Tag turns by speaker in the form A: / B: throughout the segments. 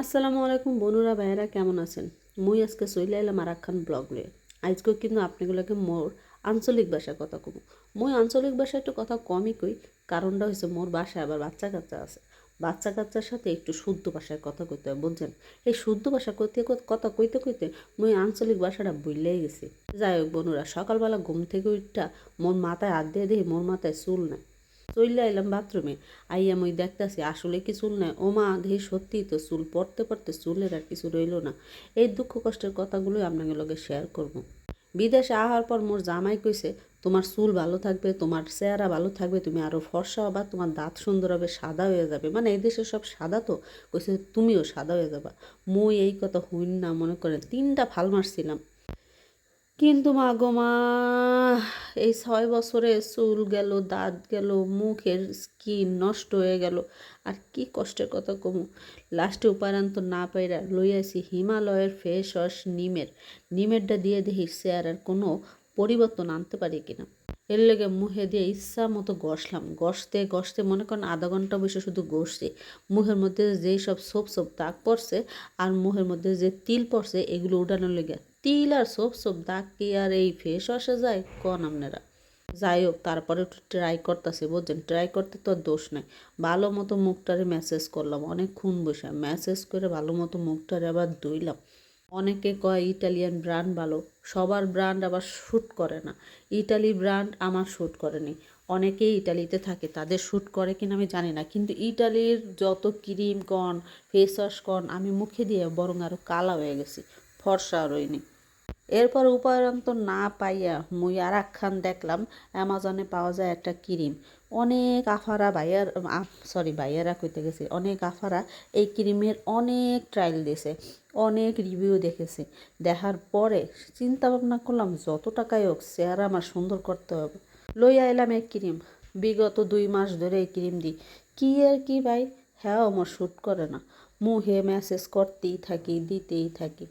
A: আসসালামু আলাইকুম বনুরা ভাইয়েরা কেমন আছেন? মুই আজকে চলে এলাম আর একখান ব্লগ লয়ে। আজকেও কিন্তু আপনাগুলোকে মোর আঞ্চলিক ভাষায় কথা কব। মুই আঞ্চলিক ভাষায় একটু কথা কমই কই, কারণটা হয়েছে মোর বাসায় আবার বাচ্চা কাচ্চা আছে। বাচ্চা কাচ্চার সাথে একটু শুদ্ধ ভাষায় কথা কইতে হয়, বুঝছেন? এই শুদ্ধ ভাষা কইতে কথা কইতে কইতে মুই আঞ্চলিক ভাষাটা ভুললেই গেছি। যাই হোক বনুরা সকালবেলা ঘুম থেকে উঠটা মোর মাথায় হাত দিয়ে দেখি মোর মাথায় চুল নাই। চলে আইলাম বাথরুমে। আইয়া মই দেখতাছি, আসলে কি চুল নাই। ও মা দেখি সত্যিই তো চুল, পড়তে পড়তে চুলের আর কিছু রইল না। এই দুঃখ কষ্টের কথাগুলোই আপনাকে লগে শেয়ার করব। বিদেশে আহার পর মোর জামাই কইছে, তোমার চুল ভালো থাকবে, তোমার চেহারা ভালো থাকবে, তুমি আরও ফর্সা হবা, তোমার দাঁত সুন্দর হবে, সাদা হয়ে যাবে। মানে এই দেশে সব সাদা তো? কইছে, তুমিও সাদা হয়ে যাবা। মই এই কথা হইন না মনে করেন তিনটা ফাল মারছিলাম। কিন্তু মা গো মা, এই ছয় বছরে চুল গেল, দাঁত গেল, মুখের স্কিন নষ্ট হয়ে গেল। আর কি কষ্টের কথা কমু। লাস্টে উপায়ন্ত না পাইরা লই আইছি হিমালয়ের ফেস ওয়াশ নিমের। নিমেরটা দিয়ে দেখি চেয়ারের কোনো পরিবর্তন আনতে পারি কিনা। এর লেগে মুখে দিয়ে ইচ্ছা মতো গসলাম গসতে গসতে মনে করেন আধা ঘণ্টা বসে শুধু গসছি মুখের মধ্যে যেই সব সোপ সোপ দাগ পড়ছে আর মুখের মধ্যে যে তিল পড়ছে, এগুলো উঠানোর লেগে তিল আর সোপ সোপ দাগ কি আর এই ফেস ওয়াশে যায়? কন আপনারা যাই হোক, তারপরে একটু ট্রাই করতেছি, বুঝছেন? ট্রাই করতে তো দোষ নাই। ভালো মতো মুখটারে মেসেজ করলাম অনেকক্ষণ বসে। মেসেজ করে ভালো মতো মুখটারে আবার ধুইলাম। অনেকে কয়, ইটালিয়ান ব্র্যান্ড ভালো। সবার ব্র্যান্ড আবার শ্যুট করে না। ইটালি ব্র্যান্ড আমার শ্যুট করেনি। অনেকেই ইটালিতে থাকে, তাদের শ্যুট করে কিনা আমি জানি না। কিন্তু ইটালির যত ক্রিম কন ফেস ওয়াশ কন আমি মুখে দিয়ে বরং আরও কালা হয়ে গেছি। ফর্সা রইনি এরপর উপায়ন্ত না পাইয়া মুই আর একখান দেখলাম, অ্যামাজনে পাওয়া যায় একটা ক্রিম। অনেক আফারা বাইয়ার সরি বাইয়ারা কইতে গেছি, অনেক আফারা এই ক্রিমের অনেক ট্রায়াল দিয়েছে অনেক রিভিউ দেখেছে। দেখার পরে চিন্তা ভাবনা করলাম, যত টাকাই হোক, চেহারা আমার সুন্দর করতে হবে। লইয়া এলাম এই ক্রিম, বিগত দুই মাস ধরে এই ক্রিম দিই কি আর কি ভাই? হ্যাঁ আমার শ্যুট করে না। মুহে মেসেজ করতেই থাকি, দিতেই থাকি।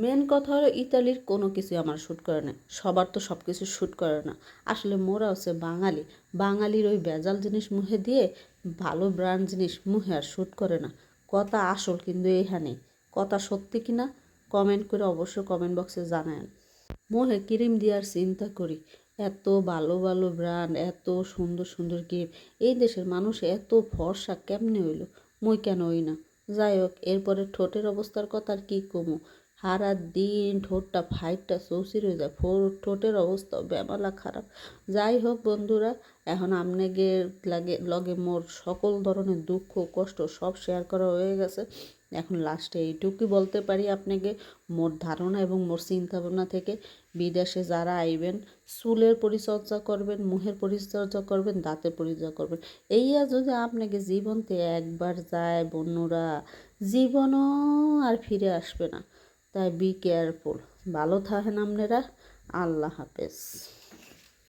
A: মেন কথা হলো ইতালির কোনো কিছু আমার শ্যুট করে না সবার তো সব কিছু শ্যুট করে না। আসলে মোরা হচ্ছে বাঙালি। বাঙালির ওই ভেজাল জিনিস মুখে দিয়ে ভালো ব্র্যান্ড জিনিস মুহে আর শ্যুট করে না। কথা আসল কিন্তু এখানে। কথা সত্যি কিনা কমেন্ট করে অবশ্যই কমেন্ট বক্সে জানান মোহে ক্রিম দেওয়ার চিন্তা করি। এত ভালো ভালো ব্র্যান্ড এত সুন্দর সুন্দর ক্রিম। এই দেশের মানুষ এত ভরসা কেমনে হইল? মই কেন হই না? যাই হোক, এরপরে ঠোঁটের অবস্থার কথা আর কী কমু? সারা দিন ঠোঁটটা ফাইটটা চৌচির হয়ে যায়। ফোর ঠোঁটের অবস্থা বেমালা খারাপ। যাই হোক বন্ধুরা, এখন আপনাকে লাগে লগে মোর সকল ধরনের দুঃখ, কষ্ট সব শেয়ার করা হয়ে গেছে। এখন লাস্টে এইটুকুই বলতে পারি আপনাকে। মোর ধারণা এবং মোর চিন্তা ভাবনা থেকে বিদেশে যারা আইবেন, চুলের পরিচর্যা করবেন, মুহের পরিচর্যা করবেন, দাঁতের পরিচর্যা করবেন, এইয়া যদি আপনাকে জীবনতে একবার যায় বন্যরা জীবনও আর ফিরে আসবে না। তাই বি কেয়ারফুল ভালো থাকেন আপনারা। আল্লাহ হাফেজ।